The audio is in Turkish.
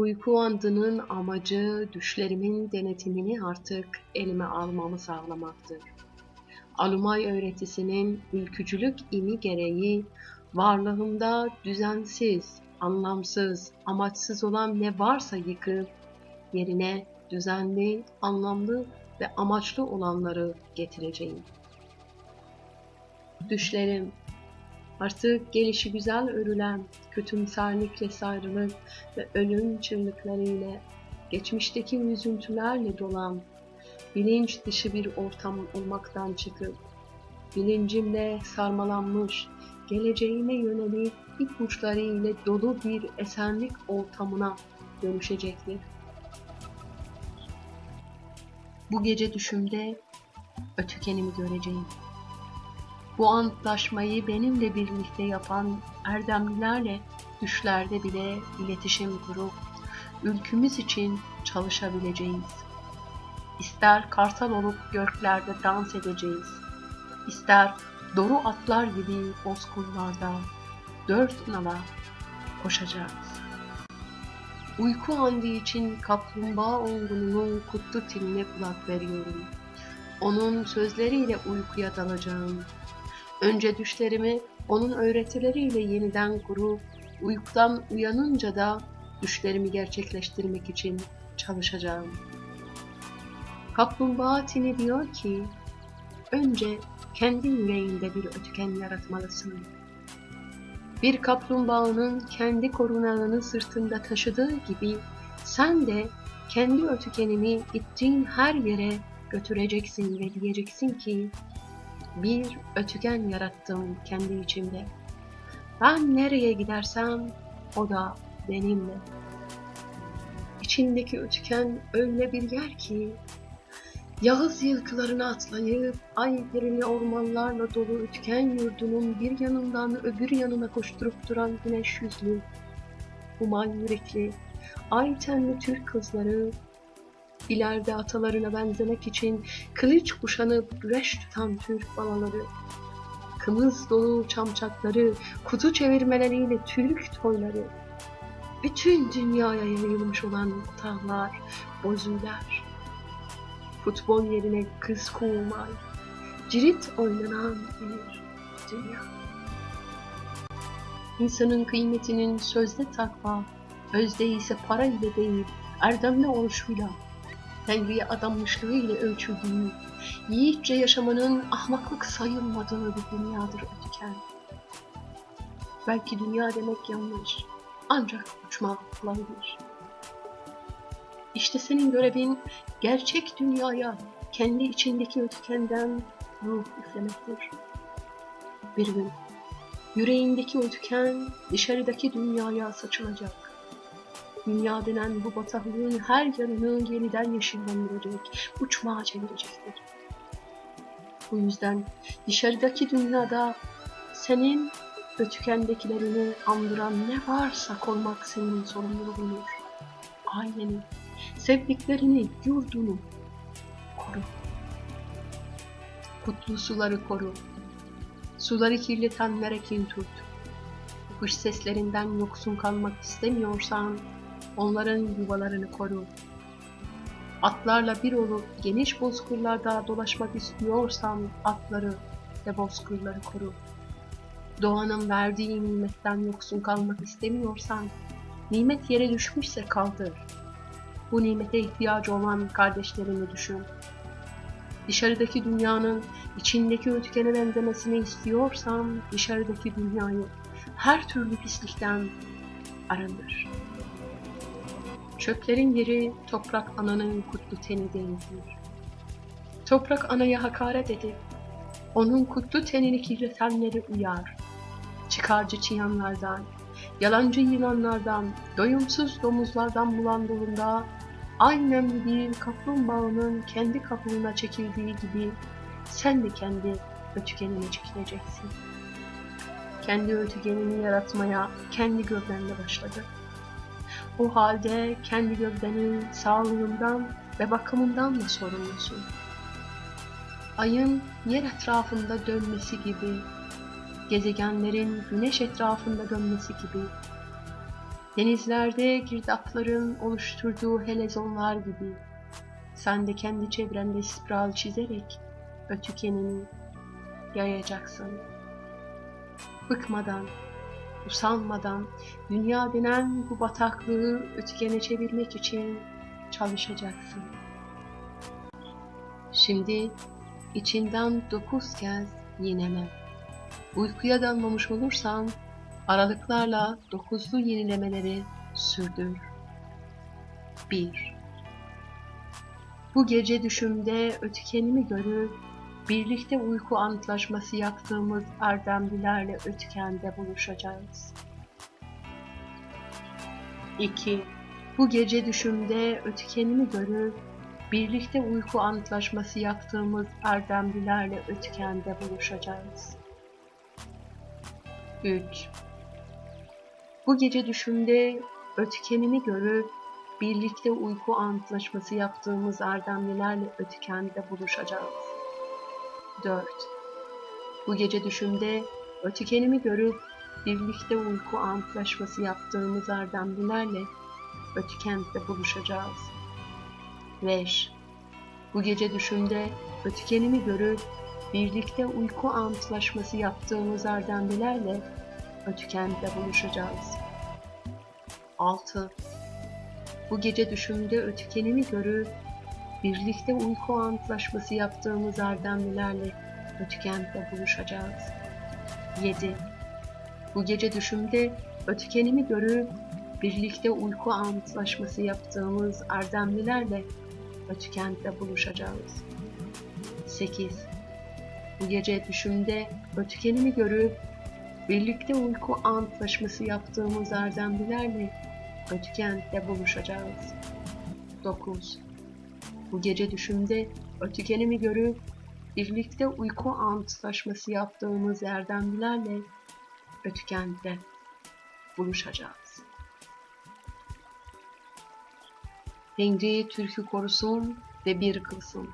Uyku andının amacı düşlerimin denetimini artık elime almamı sağlamaktır. Alumay öğretisinin ülkücülük imi gereği varlığımda düzensiz, anlamsız, amaçsız olan ne varsa yıkıp yerine düzenli, anlamlı ve amaçlı olanları getireceğim. Düşlerim artık gelişi güzel örülen kötümserlikle sayrılık ve ölüm çığlıklarıyla geçmişteki üzüntülerle dolan bilinç dışı bir ortam olmaktan çıkıp bilincimle sarmalanmış geleceğine yönelik ipuçları ile dolu bir esenlik ortamına dönüşecektir. Bu gece düşümde ötükenimi göreceğim. Bu antlaşmayı benimle birlikte yapan erdemlilerle düşlerde bile iletişim kurup ülkümüz için çalışabileceğiz. İster kartal olup göklerde dans edeceğiz. İster doru atlar gibi bozkırlarda dört nala koşacağız. Uyku andı için kaplumbağa olgununun kutlu tiline kulak veriyorum. Onun sözleriyle uykuya dalacağım. Önce düşlerimi onun öğretileriyle yeniden kurup uykudan uyanınca da düşlerimi gerçekleştirmek için çalışacağım. Kaplumbağa tini diyor ki, önce kendi yüreğinde bir ötüken yaratmalısın. Bir kaplumbağanın kendi korunağını sırtında taşıdığı gibi sen de kendi ötükenini gittiğin her yere götüreceksin ve diyeceksin ki bir ötüken yarattım kendi içimde. Ben nereye gidersem o da benimle. İçindeki ötüken öyle bir yer ki Yağız yılkılarına atlayıp ay yerine ormanlarla dolu ütken yurdunun bir yanından öbür yanına koşturup duran güneş yüzlü, human yürekli, ay tenli Türk kızları, ileride atalarına benzemek için kılıç kuşanıp güreş tutan Türk balaları, kımız dolu çamçakları, kutu çevirmeleriyle Türk toyları, bütün dünyaya yayılmış olan tağlar, bozüler, futbol yerine kız kovulmay, cirit oynanan bir dünya. İnsanın kıymetinin sözde takva, özde ise para ile değil, erdemli oluşuyla, Tengri'ye adanmışlığı ile ölçüldüğü, yiğitçe yaşamanın ahmaklık sayılmadığı bir dünyadır ötüken. Belki dünya demek yanlış, ancak uçmak olabilir. İşte senin görevin gerçek dünyaya kendi içindeki ötükenden ruh üflemektir. Bir gün yüreğindeki ötüken dışarıdaki dünyaya saçılacak. Dünya denen bu bataklığın her yanını yeniden yeşillendirecek, uçmağa çevirecektir. Bu yüzden dışarıdaki dünyada senin ötükendekilerini andıran ne varsa konmak senin sorumluluğundur. Aileni, sevdiklerini, yurdunu koru. Kutlu suları koru. Suları kirletenlere kin tut. Kuş seslerinden yoksun kalmak istemiyorsan onların yuvalarını koru. Atlarla bir olup geniş bozkırlarda dolaşmak istiyorsan atları ve bozkırları koru. Doğanın verdiği nimetten yoksun kalmak istemiyorsan nimet yere düşmüşse kaldır bu nimete ihtiyacı olan kardeşlerini düşün. Dışarıdaki dünyanın içindeki ötkene benzemesini istiyorsan dışarıdaki dünyayı her türlü pislikten arındır. Çöplerin yeri toprak ananın kutlu teni değildir. Toprak anaya hakaret edip onun kutlu tenini kirletenleri uyar. Çıkarcı çıyanlardan, yalancı yılanlardan, doyumsuz domuzlardan bulandığında aynen bir kaplumbağanın kendi kabuğuna çekildiği gibi sen de kendi ötükenine çekileceksin. Kendi ötükenini yaratmaya kendi gövdenle başladı. O halde kendi gövdenin sağlığından ve bakımından da sorumlusun. Ayın yer etrafında dönmesi gibi, gezegenlerin güneş etrafında dönmesi gibi Denizlerde girdapların oluşturduğu helezonlar gibi sen de kendi çevrende spiral çizerek ötükenini yayacaksın. Bıkmadan, usanmadan dünya denen bu bataklığı ötükene çevirmek için çalışacaksın. Şimdi içinden dokuz kez yinele. Uykuya dalmamış olursan aralıklarla dokuzlu yenilemeleri sürdür. 1. Bu gece düşümde ötükenimi görür, birlikte uyku antlaşması yaptığımız erdemlilerle ötükende buluşacağız. 2. Bu gece düşümde ötükenimi görür, birlikte uyku antlaşması yaptığımız erdemlilerle ötükende buluşacağız. 3. Bu gece düşümde ötükenimi görür, birlikte uyku antlaşması yaptığımız erdemlilerle ötükende buluşacağız. 4. Bu gece düşümde ötükenimi görüp birlikte uyku antlaşması yaptığımız erdemlilerle ötükende buluşacağız. 5. Bu gece düşümde ötükenimi görüp birlikte uyku antlaşması yaptığımız erdemlilerle ötükende buluşacağız. 6. Bu gece düşümde ötükenimi görür, birlikte uyku antlaşması yaptığımız erdemlilerle ötükende buluşacağız. 7. Bu gece düşümde ötükenimi görür, birlikte uyku antlaşması yaptığımız erdemlilerle ötükende buluşacağız. 8. Bu gece düşümde ötükenimi görüp, birlikte uyku antlaşması yaptığımız erdemlilerle ötükende buluşacağız. 9. Bu gece düşümde ötükenimi görüp, birlikte uyku antlaşması yaptığımız erdemlilerle ötükende buluşacağız. Tengri Türk'ü korusun ve bir kılsın.